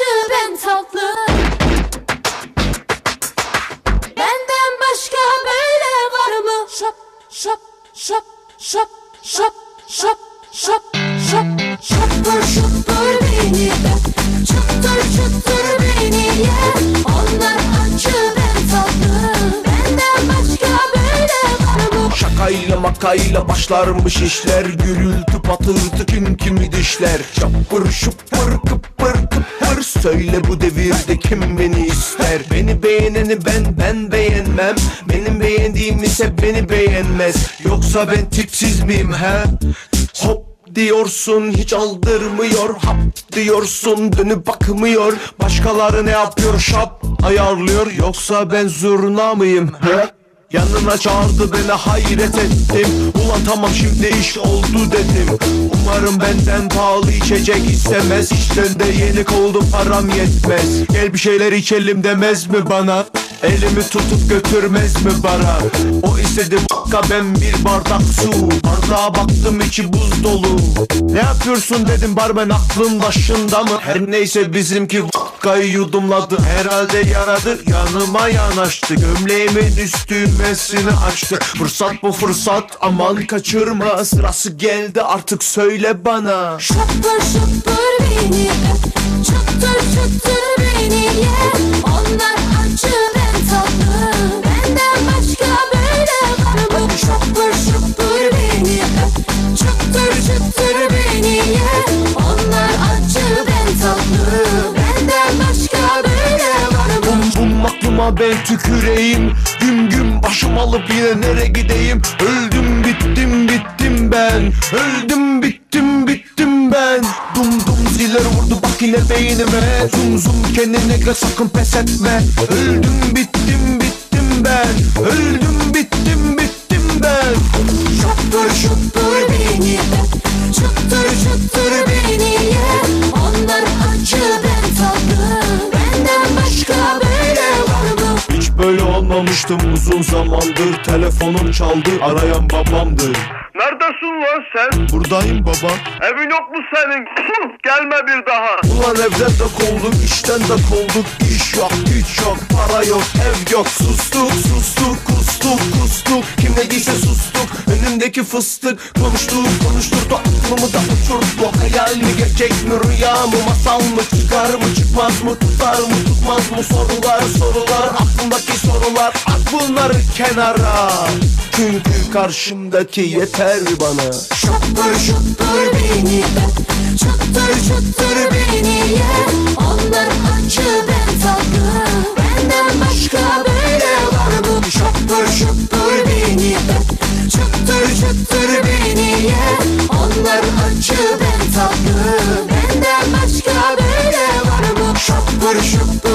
aşığı ben tatlı. Benden başka böyle var mı? Şop şop şop şop şop şop şop şop Şoptur şoptur beni de Çuptur çuptur beni ye. Onlar acı ben tatlı. Benden başka böyle var mı? Şakayla makayla başlarmış işler. Gürültü patırtı kim kimi dişler. Şapır şupır kıpır kıpır. Söyle bu devirde kim beni ister? Beni beğeneni ben ben beğenmem. Benim beğendiğim ise beni beğenmez. Yoksa ben tipsiz miyim he? Hop diyorsun hiç aldırmıyor. Hap diyorsun dönüp bakmıyor. Başkaları ne yapıyor? Şap ayarlıyor. Yoksa ben zurna mıyım he? Yanına çağırdı beni hayret ettim. Ulan tamam şimdi iş oldu dedim Umarım benden pahalı içecek istemez. İşten de yeni oldu param yetmez. Gel bir şeyler içelim demez mi bana? Elimi tutup götürmez mi bara O istedi vakka ben bir bardak su. Bardağa baktım içi buz dolu. Ne yapıyorsun dedim barmen aklın başında mı? Her neyse bizimki vakkayı yudumladı Herhalde yaradı yanıma yanaştı. Gömleğimin üstümesini açtı. Fırsat bu fırsat aman kaçırma Sırası geldi artık söyle bana. Şapır şupur beni çıtır çıtır beni ye. Onlar acı ben tüküreyim. Güm güm başım alıp yine nere gideyim? Öldüm bittim bittim ben. Öldüm bittim bittim ben. Dum dum ziller vurdu bak yine beynime. Zum zum kendine gel sakın pes etme. Öldüm bittim bittim ben. Öldüm bittim bittim ben. Şapır şupur beni. Çıtır çıtır beni. Onlar acı böyle olmamıştım uzun zamandır Telefonum çaldı arayan babamdır Neredesin lan sen? Buradayım baba. Evin yok mu senin? Gelme bir daha. Ulan evden de kovulduk, işten de kovulduk. İş yok, güç yok, para yok, ev yok. Sustuk, sustuk, kustuk, kustuk. Kim ne diyse sustuk, önümdeki fıstık. Konuştuk, konuşturdu, aklımı da uçurdu. Hayal mi, gerçek mi, rüya mı, masal mı Çıkar mı, çıkmaz mı, tutar mı, tutmaz mı? Sorular, sorular, aklımdaki sorular. At bunları kenara Çünkü karşımdaki yeter bana. Şapır şupur beni Çıtır çıtır beni ye. Onlar acı ben tatlı Benden başka böyle var mı? Şapır şupur beni Çıtır çıtır beni ye. Onlar acı ben tatlı Benden başka böyle var mı? Şapır şupur